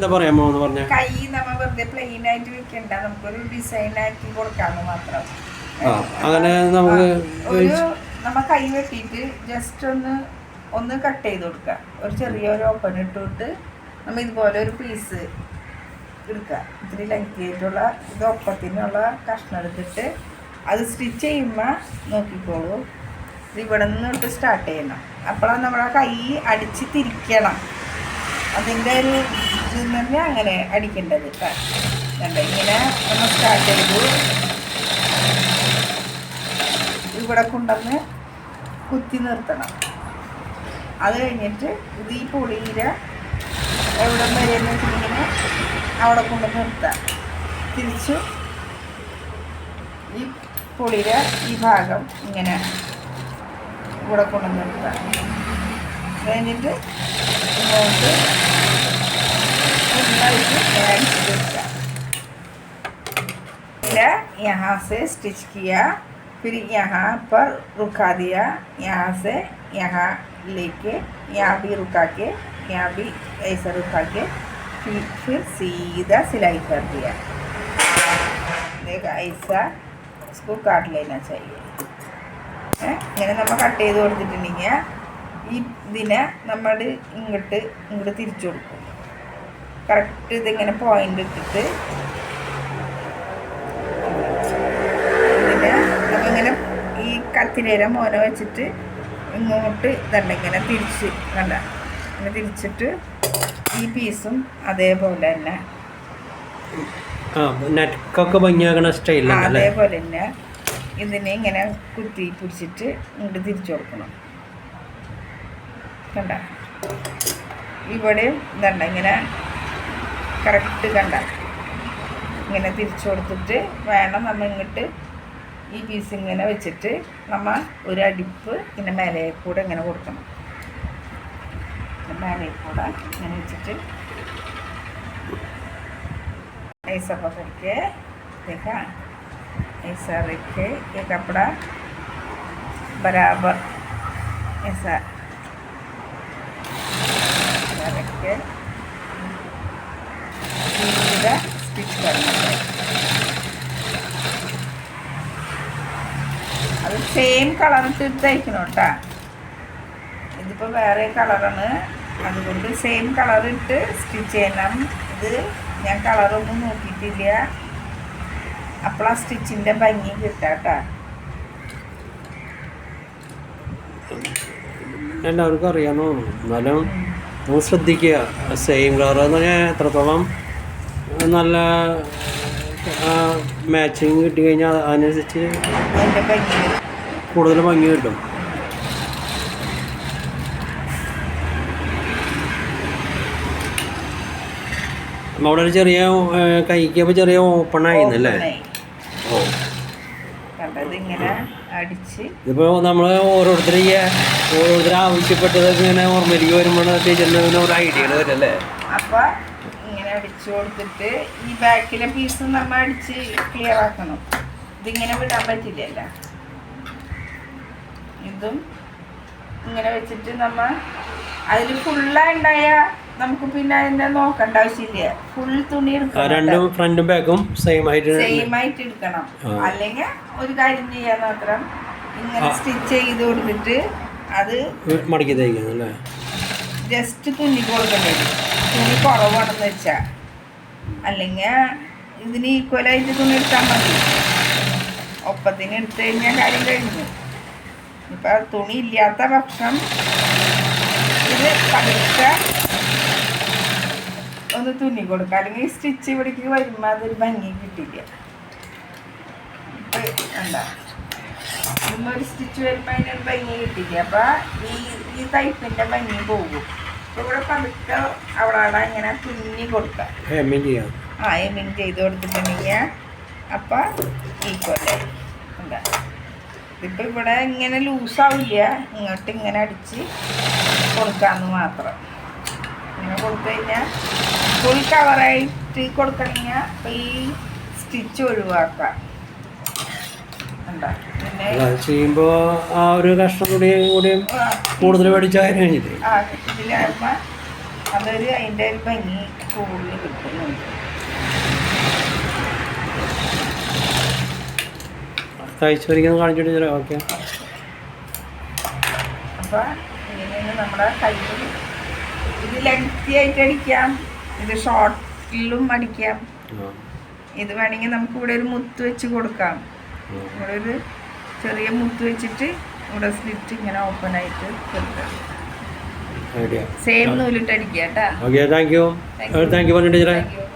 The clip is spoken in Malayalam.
എന്താ പറയാമോ എന്ന് പറഞ്ഞ? കൈ നമ്മ വെറുതെ പ്ലെയിൻ ആയിട്ട് വെക്കണ്ട. നമുക്കൊരു ഡിസൈൻ ആക്കി കൊടുക്കാന്ന് മാത്രം. ആ അങ്ങനെ നമുക്ക് ഒരു നമ്മ കൈ വെട്ടിയിട്ട് ജസ്റ്റ് ഒന്ന് ഒന്ന് കട്ട് ചെയ്ത് കൊടുക്കുക ഒരു ചെറിയൊരു ഓപ്പൺ ഇട്ടിട്ട് നമ്മ ഇതുപോലെ ഒരു പീസ് എടുക്കുക ഇത്തിരി ചെയ്തിട്ടുള്ള ഇത് ഒപ്പത്തിനുള്ള കഷ്ണം എടുത്തിട്ട് അത് സ്റ്റിച്ച് ചെയ്യുമ്പോൾ നോക്കിക്കോളൂ. ഇത് ഇവിടെ നിന്നിട്ട് സ്റ്റാർട്ട് ചെയ്യണം. അപ്പോഴാണ് നമ്മുടെ കൈ അടിച്ച് തിരിക്കണം. അതിന്റെ ഒരു ഇത് തന്നെ അങ്ങനെ അടിക്കേണ്ടത് കണ്ട ഇങ്ങനെ നമ്മൾ സ്റ്റാർട്ട് ചെയ്തു. ഇവിടെ കൊണ്ടുവന്ന് കുത്തി നിർത്തണം. അത് കഴിഞ്ഞിട്ട് ഇത് ഈ പൊളിയില എവിടെ വരെ ഇങ്ങനെ അവിടെ കൊണ്ട് നിർത്താം. തിരിച്ചു ഈ പൊളിയില ഈ ഭാഗം ഇങ്ങനെ ഇവിടെ കൊണ്ട് നിർത്താം. കഴിഞ്ഞിട്ട് ഇങ്ങോട്ട് ഫുള്ളായിട്ട് അടിച്ച് കൊടുക്കാം फिर यहाँ से स्टिच किया फिर यहाँ पर रुका दिया यहाँ से यहाँ लेके यहाँ भी रुका के यहाँ भी ऐसा रुका के फिर फिर सीधा सिलाई कर दिया देखा ऐसा इसको काट लेना चाहिए ഏ, ഇങ്ങനെ നമ്മൾ കട്ട് ചെയ്ത് കൊടുത്തിട്ടുണ്ടെങ്കിൽ ഈ ഇതിനെ നമ്മൾ ഇങ്ങോട്ട് ഇങ്ങോട്ട് തിരിച്ചു കൊടുക്കും കറക്റ്റ് ഇതിങ്ങനെ പോയിന്റ് ഇട്ടിട്ട് ഇങ്ങനെ ഈ കത്തിരേര മോന വെച്ചിട്ട് ഇങ്ങോട്ട് ഇതണ്ട ഇങ്ങനെ തിരിച്ച് കണ്ട ഇങ്ങനെ തിരിച്ചിട്ട് ഈ പീസും അതേപോലെ തന്നെ. നെക്കൊക്കെ ഭംഗിയാക്കണ സ്റ്റൈലാണ് അതേപോലെ തന്നെ ഇതിനെ ഇങ്ങനെ കുത്തി പിടിച്ചിട്ട് ഇങ്ങോട്ട് തിരിച്ചു കൊടുക്കണം. കണ്ട? ഇവിടെയും ഇതണ്ട ഇങ്ങനെ കറക്റ്റ് കണ്ട ഇങ്ങനെ തിരിച്ചു കൊടുത്തിട്ട് വേണം നമ്മൾ ഇങ്ങോട്ട് ഈ പീസ് ഇങ്ങനെ വെച്ചിട്ട് നമ്മൾ ഒരു അടിപ്പ് ഇങ്ങനെ മേലെ കൂടെ ഇങ്ങനെ കൊടുക്കണം മേലെ കൂടെ ഇങ്ങനെ വെച്ചിട്ട് ऐसा पकड़ के देखा ऐसा रख के ये कपड़ा बराबर ऐसा ऐसा रख के सीधा स्टिच करना है അത് സെയിം കളർ തയ്ക്കണം കേട്ടാ ഇതിപ്പോൾ വേറെ കളറാണ് അതുകൊണ്ട് സെയിം കളർ ഇട്ട് സ്റ്റിച്ച് ചെയ്യണം ഇത് ഞാൻ കളറൊന്നും നോക്കിയിട്ടില്ല അപ്പോഴാ സ്റ്റിച്ചിൻ്റെ ഭംഗി കിട്ടാട്ടാ എല്ലാവർക്കും അറിയാമെന്ന് തോന്നുന്നു എന്നാലും നമ്മൾ ശ്രദ്ധിക്കുക സെയിം കളർ എന്ന് പറഞ്ഞാൽ എത്രത്തോളം നല്ല മാച്ചിങ് കിട്ടി കഴിഞ്ഞാൽ അതിനനുസരിച്ച്. കൂടുതൽ ഭംഗി കിട്ടും അവിടെ ഒരു ചെറിയ കൈക്കപ്പോൾ കൈക്ക് ചെറിയ ഓപ്പൺ ആയിരുന്നല്ലേ. ഓ ഇതിപ്പോ നമ്മൾ ഈ ഓരോരുത്തർ ആവശ്യപ്പെട്ടത് ഇങ്ങനെ ഓർമ്മയിലേക്ക് വരുമ്പോഴാണ് ടീച്ചറിന് ഒരു ഐഡിയകൾ വരല്ലേ ഇങ്ങനെ അടിച്ചു കൊടുത്തിട്ട് ഈ ബാക്കിലെ പീസ് നമ്മൾ അടിച്ച് ക്ലിയർ ആക്കണം. ഇതിങ്ങനെ വിടാൻ പറ്റില്ലല്ലോ. ഇതും ഇങ്ങനെ വെച്ചിട്ട് നമ്മൾ അതിൽ ഫുള്ളാണ്ടായ നമുക്ക് പിന്നെ അതിന്റെ നോക്കണ്ട ആവശ്യമില്ല. ഫുൾ തുണി രണ്ടും ഫ്രണ്ടും ബാക്കും സെയിം ആയിട്ട് സെയിം ആയിട്ട് എടുക്കണം. അല്ലെങ്കിൽ ഒരു കാര്യം ചെയ്യാൻ മാത്രം ഇങ്ങനെ സ്റ്റിച്ച് ചെയ്ത് കൊടുത്തിട്ട് അത് മടക്കി തയ്ക്കുന്നു അല്ലേ? ജസ്റ്റ് തുന്നി കൊടുക്കേണ്ടി തുണി കുറവാണെന്ന് വെച്ചാൽ അല്ലെങ്കിൽ ഇതിന് ഈക്വലായിട്ട് തുണി എടുത്താൽ മതി. ഒപ്പത്തിന് എടുത്തു കഴിഞ്ഞാൽ കാര്യം കഴിഞ്ഞു. ഇപ്പം തുണി ഇല്ലാത്ത പക്ഷം ഇത് പതുക്കെ ഒന്ന് തുന്നി കൊടുക്കുക അല്ലെങ്കിൽ സ്റ്റിച്ച് ഇവിടേക്ക് വരുമ്പോൾ അതൊരു ഭംഗി കിട്ടില്ല. എന്താ? ഇന്നൊരു സ്റ്റിച്ച് വരുമ്പോൾ അതിനൊരു ഭംഗി കിട്ടില്ല. അപ്പം ഈ ഈ തൈപ്പിന്റെ ഭംഗി പോകും. ഇവിടെ പതുക്കെ അവിടെ അവിടെ ഇങ്ങനെ തുന്നി കൊടുക്കുക. ആ എമിങ് ചെയ്ത് കൊടുത്തിട്ടുണ്ടെങ്കിൽ അപ്പം ഈക്വലായി എന്താ? ഇതിപ്പോൾ ഇവിടെ ഇങ്ങനെ ലൂസാവില്ല. ഇങ്ങോട്ട് ഇങ്ങനെ അടിച്ച് കൊടുക്കാമെന്ന് മാത്രം. ഇങ്ങനെ കൊടുത്തു കഴിഞ്ഞാൽ ഫുൾ കവറായിട്ട് കൊടുക്കണമെങ്കിൽ ഈ സ്റ്റിച്ച് ഒഴിവാക്കാം അത് ചെയ്യുമ്പോൾ ആ ഒരു കഷ്ണം കൂടി കൂടി കൂടുതൽ പഠിച്ച കാര്യം അതൊരു അതിന്റെ ഒരു ഭംഗി കൂടുതൽ വരിക്കുന്ന കാണിച്ചിട്ട് ടീച്ചറെ ഓക്കെ. അപ്പോൾ ഇങ്ങനെയാണ് നമ്മുടെ കയ്യിൽ ഇത് ലെങ്തി ആയിട്ട് അടിക്കാം ഇത് ഷോർട്ടിലും അടിക്കാം. ഇത് വേണമെങ്കിൽ നമുക്ക് ഇവിടെ ഒരു മുത്ത് വെച്ച് കൊടുക്കാം. ഇവിടെ ഒരു ചെറിയ മുത്ത് വെച്ചിട്ട് ഇവിടെ സ്ലിറ്റ് ഇങ്ങനെ ഓപ്പൺ ആയിട്ട് സെയിം നൂലിട്ട് അടിക്കുക കേട്ടാ. Okay thank you. Thank you പറഞ്ഞു ടീച്ചറെ. Thank you.